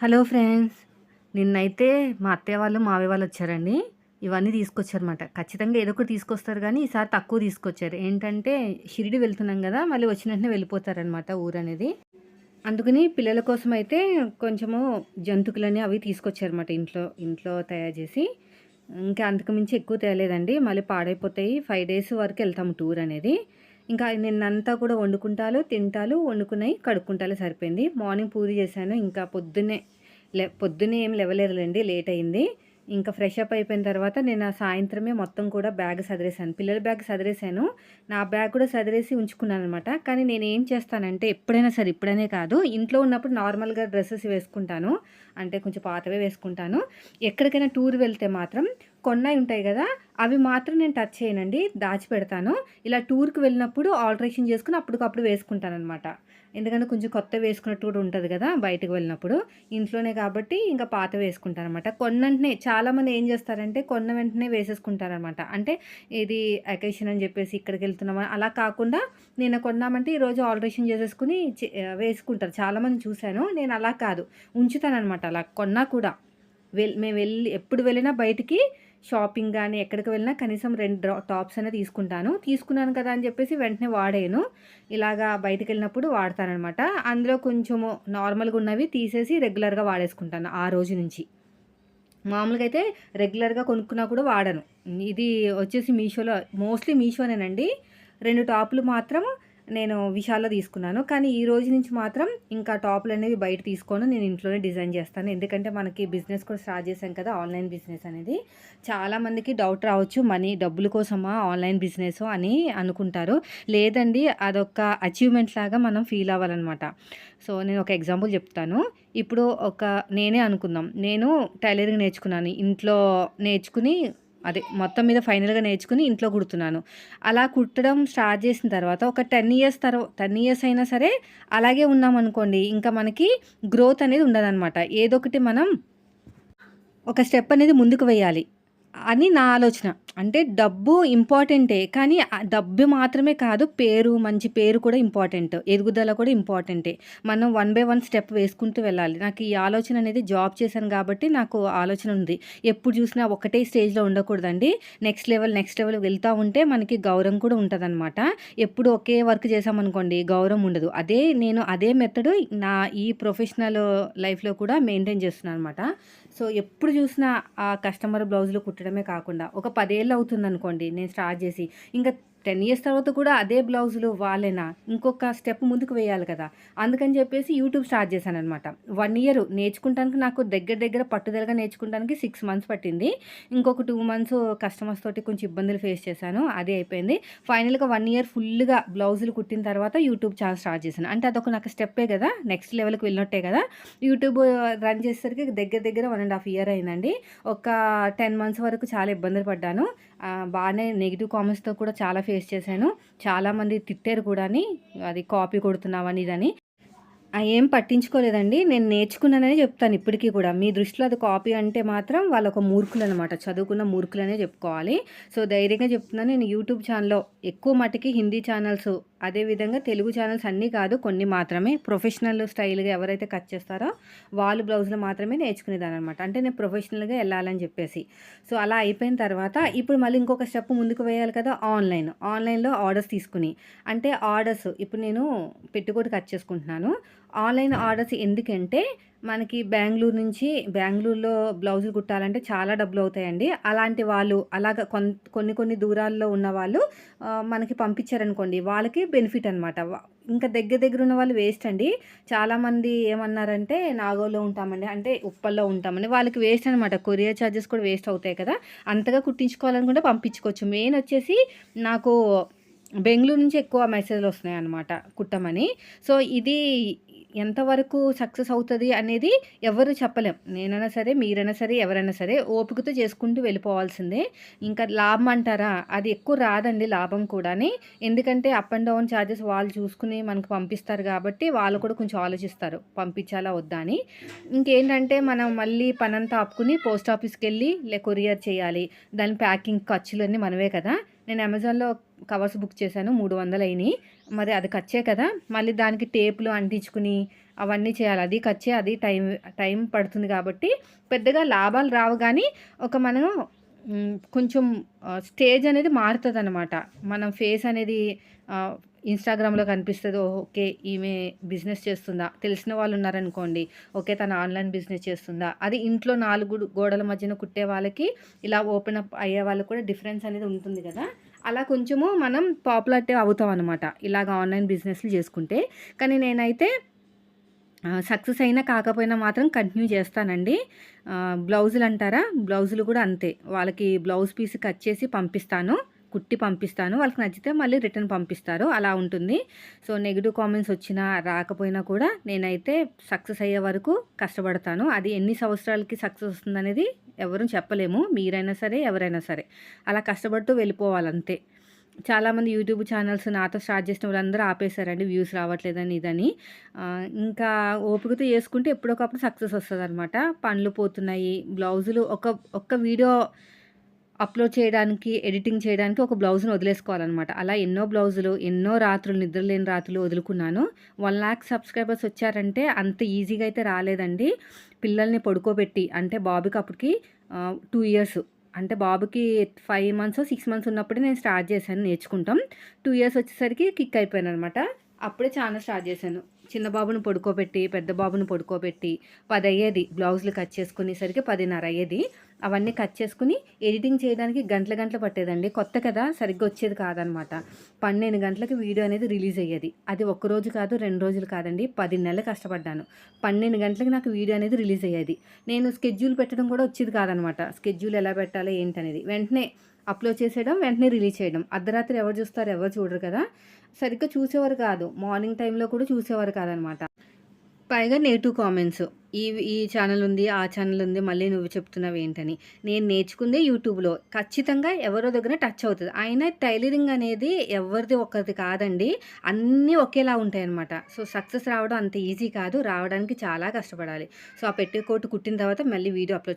Hello friends నిన్నైతే మా అత్తయ్య వాళ్ళు మావయ్య వాళ్ళు వచ్చారండి. ఇవన్నీ తీసుకొచ్చారన్నమాట. ఖచ్చితంగా ఏదో ఒకటి తీసుకొస్తారు కానీ ఈసారి తక్కువ తీసుకొచ్చారు. ఏంటంటే షిరిడి వెళ్తున్నాం కదా మళ్ళీ వచ్చిన వెంటనే వెళ్ళిపోతారనమాట ఊరు అనేది. అందుకని పిల్లల కోసం అయితే కొంచెము జంతుకులని అవి తీసుకొచ్చారన్నమాట ఇంట్లో ఇంట్లో తయారు చేసి. ఇంకా అంతకు మించి ఎక్కువ తేలేదండి. మళ్ళీ పాడైపోతాయి. ఫైవ్ డేస్ వరకు వెళ్తాము టూర్ అనేది. ఇంకా నిన్నంతా కూడా వండుకుంటాలు తింటాలు వండుకున్నాయి కడుక్కుంటాలు సరిపోయింది. మార్నింగ్ పూజ చేశాను. ఇంకా పొద్దున్నే లే పొద్దున్నే ఏం లేవలేదులేండి లేట్ అయింది. ఇంకా ఫ్రెష్ అప్ అయిపోయిన తర్వాత నేను ఆ సాయంత్రమే మొత్తం కూడా బ్యాగ్ సదిరేసాను పిల్లల బ్యాగ్ సదిరేసాను నా బ్యాగ్ కూడా సదిరేసి ఉంచుకున్నాను అనమాట కానీ నేను ఏం చేస్తానంటే ఎప్పుడైనా సరే ఇప్పుడనే కాదు ఇంట్లో ఉన్నప్పుడు నార్మల్గా డ్రెస్సెస్ వేసుకుంటాను. అంటే కొంచెం పాతవే వేసుకుంటాను. ఎక్కడికైనా టూర్ వెళ్తే మాత్రం కొన్నాయి ఉంటాయి కదా అవి మాత్రం నేను టచ్ చేయనండి దాచిపెడతాను ఇలా టూర్కి వెళ్ళినప్పుడు ఆల్టరేషన్ చేసుకుని అప్పటికప్పుడు వేసుకుంటాను అనమాట ఎందుకంటే కొంచెం కొత్త వేసుకున్నట్టు కూడా ఉంటుంది కదా బయటకు వెళ్ళినప్పుడు. ఇంట్లోనే కాబట్టి ఇంకా పాత వేసుకుంటాను అనమాట కొన్న వెంటనే చాలామంది ఏం చేస్తారంటే కొన్న వెంటనే వేసేసుకుంటారనమాట అంటే ఇది అకేషన్ అని చెప్పేసి ఇక్కడికి వెళ్తున్నామా? అలా కాకుండా నేను కొన్నామంటే ఈరోజు ఆల్టరేషన్ చేసేసుకుని వేసుకుంటారు. చాలామంది చూశాను. నేను అలా కాదు. ఉంచుతాను అనమాట అలా కొన్నా కూడా. వెల్ మేము వెళ్ళి ఎప్పుడు వెళ్ళినా బయటికి షాపింగ్ కానీ ఎక్కడికి వెళ్ళినా కనీసం రెండు టాప్స్ అనేది తీసుకుంటాను. తీసుకున్నాను కదా అని చెప్పేసి వెంటనే వాడాను. ఇలాగా బయటకు వెళ్ళినప్పుడు వాడతానమాట అందులో కొంచెము నార్మల్గా ఉన్నవి తీసేసి రెగ్యులర్గా వాడేసుకుంటాను ఆ రోజు నుంచి. మామూలుగా అయితే రెగ్యులర్గా కొనుక్కున్నా కూడా వాడను. ఇది వచ్చేసి మీషోలో మోస్ట్లీ మీషోనేనండి. రెండు టాపులు మాత్రం నేను విశాల్లో తీసుకున్నాను. కానీ ఈ రోజు నుంచి మాత్రం ఇంకా టాపులు అనేవి బయట తీసుకొని. నేను ఇంట్లోనే డిజైన్ చేస్తాను. ఎందుకంటే మనకి బిజినెస్ కూడా స్టార్ట్ చేశాం కదా ఆన్లైన్ బిజినెస్ అనేది. చాలామందికి డౌట్ రావచ్చు మనీ డబ్బుల కోసమా ఆన్లైన్ బిజినెస్ అని అనుకుంటారు. లేదండి అదొక అచీవ్మెంట్ లాగా మనం ఫీల్ అవ్వాలన్నమాట. సో నేను ఒక ఎగ్జాంపుల్ చెప్తాను. ఇప్పుడు ఒక నేనే అనుకుందాం. నేను టైలరింగ్ నేర్చుకున్నాను. ఇంట్లో నేర్చుకుని అదే మొత్తం మీద ఫైనల్గా నేర్చుకుని ఇంట్లో కుడుతున్నాను. అలా కుట్టడం స్టార్ట్ చేసిన తర్వాత ఒక టెన్ ఇయర్స్ తర్వాత టెన్ ఇయర్స్ అయినా సరే అలాగే ఉన్నామనుకోండి ఇంకా మనకి గ్రోత్ అనేది ఉండదన్నమాట. ఏదో ఒకటి మనం ఒక స్టెప్ అనేది ముందుకు వేయాలి. అని నా ఆలోచన. అంటే డబ్బు ఇంపార్టెంటే కానీ డబ్బు మాత్రమే కాదు పేరు మంచి పేరు కూడా ఇంపార్టెంట్. ఎదుగుదల కూడా ఇంపార్టెంటే. మనం వన్ బై వన్ స్టెప్ వేసుకుంటూ వెళ్ళాలి. నాకు ఈ ఆలోచన అనేది జాబ్ చేశాను కాబట్టి నాకు ఆలోచన ఉంది. ఎప్పుడు చూసినా ఒకటే స్టేజ్లో ఉండకూడదండి. నెక్స్ట్ లెవెల్ నెక్స్ట్ లెవెల్ వెళ్తూ ఉంటే మనకి గౌరవం కూడా ఉంటుందన్నమాట. ఎప్పుడు ఒకే వర్క్ చేసామనుకోండి గౌరవం ఉండదు. అదే నేను అదే మెథడ్ నా ఈ ప్రొఫెషనల్ లైఫ్లో కూడా మెయింటైన్ చేస్తున్నాను అనమాట సో ఎప్పుడు చూసినా ఆ కస్టమర్ బ్లౌజులు కుట్టడమే కాకుండా ఒక పదేళ్ళు అవుతుంది అనుకోండి నేను స్టార్ట్ చేసి ఇంకా టెన్ ఇయర్స్ తర్వాత కూడా అదే బ్లౌజులు వాళ్ళేనా? ఇంకొక స్టెప్ ముందుకు వేయాలి కదా. అందుకని చెప్పేసి యూట్యూబ్ స్టార్ట్ చేశాను అనమాట వన్ ఇయర్ నేర్చుకుంటానికి నాకు దగ్గర దగ్గర పట్టుదలగా నేర్చుకుంటానికి సిక్స్ మంత్స్ పట్టింది. ఇంకొక టూ మంత్స్ కస్టమర్స్ తోటి కొంచెం ఇబ్బందులు ఫేస్ చేశాను. అదే అయిపోయింది. ఫైనల్గా వన్ ఇయర్ ఫుల్గా బ్లౌజులు కుట్టిన తర్వాత యూట్యూబ్ ఛానల్ స్టార్ట్ చేశాను. అంటే అదొక నాకు స్టెప్పే కదా. నెక్స్ట్ లెవెల్కి వెళ్ళినట్టే కదా. యూట్యూబ్ రన్ చేసేసరికి దగ్గర దగ్గర వన్ అండ్ హాఫ్ ఇయర్ అయిందండి. ఒక టెన్ మంత్స్ వరకు చాలా ఇబ్బందులు పడ్డాను. బాగానే నెగిటివ్ కామెంట్స్తో కూడా చాలా ఫేస్ చేశాను. చాలామంది తిట్టారు కూడా అది కాపీ కొడుతున్నావని ఇదని. ఏం పట్టించుకోలేదండి. నేను నేర్చుకున్నాననే చెప్తాను ఇప్పటికీ కూడా. మీ దృష్టిలో అది కాపీ అంటే మాత్రం వాళ్ళ ఒక మూర్ఖులు అనమాట చదువుకున్న మూర్ఖులనే చెప్పుకోవాలి. సో ధైర్యంగా చెప్తున్నాను. నేను యూట్యూబ్ ఛానల్లో ఎక్కువ మటుకి హిందీ ఛానల్స్ అదేవిధంగా తెలుగు ఛానల్స్ అన్నీ కాదు కొన్ని మాత్రమే ప్రొఫెషనల్ స్టైల్గా ఎవరైతే కట్ చేస్తారో వాళ్ళు బ్లౌజులు మాత్రమే నేర్చుకునేదాని అనమాట అంటే నేను ప్రొఫెషనల్గా వెళ్ళాలని చెప్పేసి. సో అలా అయిపోయిన తర్వాత ఇప్పుడు మళ్ళీ ఇంకొక స్టెప్ ముందుకు వేయాలి కదా ఆన్లైన్ ఆన్లైన్లో ఆర్డర్స్ తీసుకుని. అంటే ఆర్డర్స్ ఇప్పుడు నేను పెట్టుకోటి కట్ చేసుకుంటున్నాను. ఆన్లైన్ ఆర్డర్స్ ఎందుకంటే మనకి బెంగళూరు నుంచి బెంగళూరులో బ్లౌజులు కుట్టాలంటే చాలా డబ్బులు అవుతాయండి. అలాంటి వాళ్ళు అలాగ కొన్ని కొన్ని దూరాల్లో ఉన్న వాళ్ళు మనకి పంపించారనుకోండి వాళ్ళకి బెనిఫిట్ అనమాట ఇంకా దగ్గర దగ్గర ఉన్న వాళ్ళు వేస్ట్ అండి. చాలామంది ఏమన్నారంటే నాగోలో ఉంటామండి. అంటే ఉప్పల్లో ఉంటామండి. వాళ్ళకి వేస్ట్ అనమాట కొరియర్ ఛార్జెస్ కూడా వేస్ట్ అవుతాయి కదా. అంతగా కుట్టించుకోవాలనుకుంటే పంపించుకోవచ్చు. మెయిన్ వచ్చేసి నాకు బెంగళూరు నుంచి ఎక్కువ మెసేజ్లు వస్తున్నాయి అనమాట కుట్టమని. సో ఇది ఎంతవరకు సక్సెస్ అవుతుంది అనేది ఎవరు చెప్పలేం. నేనైనా సరే మీరైనా సరే ఎవరైనా సరే ఓపికతో చేసుకుంటూ వెళ్ళిపోవాల్సిందే. ఇంకా లాభం అంటారా? అది ఎక్కువ రాదండి లాభం కూడాని. ఎందుకంటే అప్ అండ్ డౌన్ ఛార్జెస్ వాళ్ళు చూసుకుని మనకు పంపిస్తారు కాబట్టి వాళ్ళు కూడా కొంచెం ఆలోచిస్తారు. పంపించాలా వద్దా అని. ఇంకేంటంటే మనం మళ్ళీ పనంతా ఆపుకుని పోస్ట్ ఆఫీస్కి వెళ్ళి లే కొరియర్ చేయాలి. దాని ప్యాకింగ్ ఖర్చులన్నీ మనవే కదా. నేను అమెజాన్లో కవర్స్ బుక్ చేశాను మూడు వందలు అయినాయి మరి అది ఖర్చే కదా మళ్ళీ దానికి టేపులు అంటించుకుని అవన్నీ చేయాలి. అది ఖర్చే అది టైం టైం పడుతుంది కాబట్టి పెద్దగా లాభాలు రావు కానీ ఒక మనం కొంచెం స్టేజ్ అనేది మారుతుంది అనమాట మనం ఫేస్ అనేది ఇన్స్టాగ్రామ్లో కనిపిస్తుంది ఓకే ఈమె బిజినెస్ చేస్తుందా? తెలిసిన వాళ్ళు ఉన్నారనుకోండి ఓకే తను ఆన్లైన్ బిజినెస్ చేస్తుందా? అది ఇంట్లో నాలుగు గోడల మధ్యన కుట్టే వాళ్ళకి ఇలా ఓపెన్ అప్ అయ్యే వాళ్ళకి కూడా డిఫరెన్స్ అనేది ఉంటుంది కదా. అలా కొంచెము మనం పాపులారిటీ అవుతాం అనమాట ఇలాగ ఆన్లైన్ బిజినెస్లు చేసుకుంటే. కానీ నేనైతే సక్సెస్ అయినా కాకపోయినా మాత్రం కంటిన్యూ చేస్తానండి. బ్లౌజులు అంటారా? బ్లౌజులు కూడా అంతే. వాళ్ళకి బ్లౌజ్ పీస్ కట్ చేసి పంపిస్తాను. కుట్టి పంపిస్తాను. వాళ్ళకి నచ్చితే మళ్ళీ రిటర్న్ పంపిస్తారు. అలా ఉంటుంది. సో నెగిటివ్ కామెంట్స్ వచ్చినా రాకపోయినా కూడా నేనైతే సక్సెస్ అయ్యే వరకు కష్టపడతాను. అది ఎన్ని సంవత్సరాలకి సక్సెస్ వస్తుందనేది ఎవరు చెప్పలేము మీరైనా సరే ఎవరైనా సరే. అలా కష్టపడుతూ వెళ్ళిపోవాలంతే. చాలామంది యూట్యూబ్ ఛానల్స్ నాతో స్టార్ట్ చేసిన వాళ్ళందరూ ఆపేశారండి వ్యూస్ రావట్లేదని ఇదని. ఇంకా ఓపికతో చేసుకుంటే ఎప్పుడొకప్పుడు సక్సెస్ వస్తుంది అనమాట పనులు పోతున్నాయి బ్లౌజులు ఒక ఒక్క వీడియో అప్లోడ్ చేయడానికి ఎడిటింగ్ చేయడానికి ఒక బ్లౌజ్ని వదిలేసుకోవాలన్నమాట. అలా ఎన్నో బ్లౌజులు ఎన్నో రాత్రులు నిద్రలేని రాత్రులు వదులుకున్నాను. వన్ ల్యాక్ సబ్స్క్రైబర్స్ వచ్చారంటే అంత ఈజీగా అయితే రాలేదండి. పిల్లల్ని పడుకోబెట్టి అంటే బాబుకి అప్పటికి టూ ఇయర్స్ అంటే బాబుకి ఫైవ్ మంత్స్ సిక్స్ మంత్స్ ఉన్నప్పుడే నేను స్టార్ట్ చేశాను నేర్చుకుంటాం. టూ ఇయర్స్ వచ్చేసరికి కిక్ అయిపోయాను అనమాట అప్పుడే ఛానల్ స్టార్ట్ చేశాను. చిన్న బాబుని పడుకోబెట్టి పెద్ద బాబుని పడుకోబెట్టి పది అయ్యేది బ్లౌజులు కట్ చేసుకునేసరికి పదిన్నర అయ్యేది. అవన్నీ కట్ చేసుకుని ఎడిటింగ్ చేయడానికి గంటల గంటలు పట్టేదండి. కొత్త కదా సరిగ్గా వచ్చేది కాదనమాట. పన్నెండు గంటలకి వీడియో అనేది రిలీజ్ అయ్యేది. అది ఒక్క రోజు కాదు రెండు రోజులు కాదండి పది నెలలు కష్టపడ్డాను. పన్నెండు గంటలకి నాకు వీడియో అనేది రిలీజ్ అయ్యేది. నేను స్కెడ్యూల్ పెట్టడం కూడా వచ్చేది కాదనమాట. స్కెడ్యూల్ ఎలా పెట్టాలి ఏంటనేది. వెంటనే అప్లోడ్ చేసేయడం వెంటనే రిలీజ్ చేయడం. అర్ధరాత్రి ఎవరు చూస్తారు ఎవరు చూడరు కదా. సరిగ్గా చూసేవారు కాదు. మార్నింగ్ టైంలో కూడా చూసేవారు కాదనమాట. పైగా నెగిటివ్ కామెంట్స్. ఈ ఈ ఛానల్ ఉంది ఆ ఛానల్ ఉంది మళ్ళీ నువ్వు చెప్తున్నావు ఏంటని. నేను నేర్చుకుందే యూట్యూబ్లో. ఖచ్చితంగా ఎవరో దగ్గర టచ్ అవుతుంది. అయినా టైలరింగ్ అనేది ఎవరిది ఒకరిది కాదండి. అన్నీ ఒకేలా ఉంటాయన్నమాట. సో సక్సెస్ రావడం అంత ఈజీ కాదు. రావడానికి చాలా కష్టపడాలి. సో ఆ పెట్టే కోటు కుట్టిన తర్వాత మళ్ళీ వీడియో అప్లోడ్